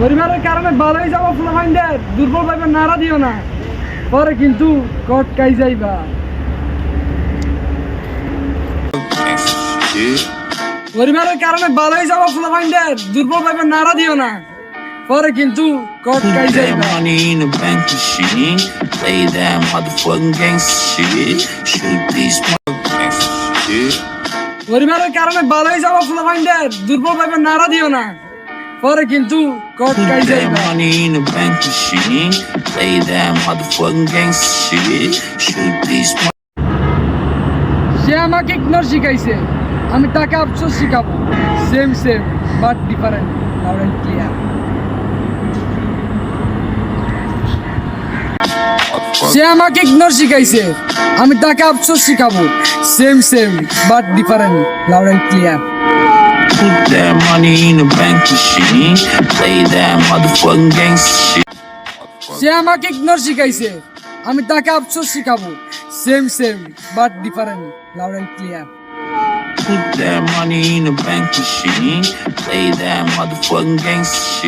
পরিবারের কারণে ভালোই যাব ফুলাফাইন্ডের দুর্বল ভাবে নাড়া দিও না পরে কিন্তু কটকাই যাইবা পরিবারের কারণে ভালোই যাব ফুলাফাইন্ডের দুর্বল ভাবে নাড়া দিও না পরে কিন্তু Put that যাইবা money in the bank and shit. Play that motherfucking gangsta shit. Shoot these motherfuckers. পরিবারের কারণে ভালোই যাব ফুলাফাইন্ডের দুর্বল ভাবে নাড়া দিও না পরে কিন্তু Put that যাইবা। money in the bank and. Play that motherfucking gangsta shit. Shoot these সে আমাকে ইগনোর শিখাইছে। আমি তাকে আফসোস শিখাবো। Same same but different loud clear সে আমাকে ইগনোর শিখাইছে। আমি তাকে আফসোস শিখাবো। Same same but different loud clear Put that money in the bank shit. Play that motherfucking gangster shit. সে আমাকে ইগনোর শিখাইছে আমি তাকে আফসোস শিখাবো same same but different loud and clear Put that money in the bank shit. Play that motherfucking gangster shit.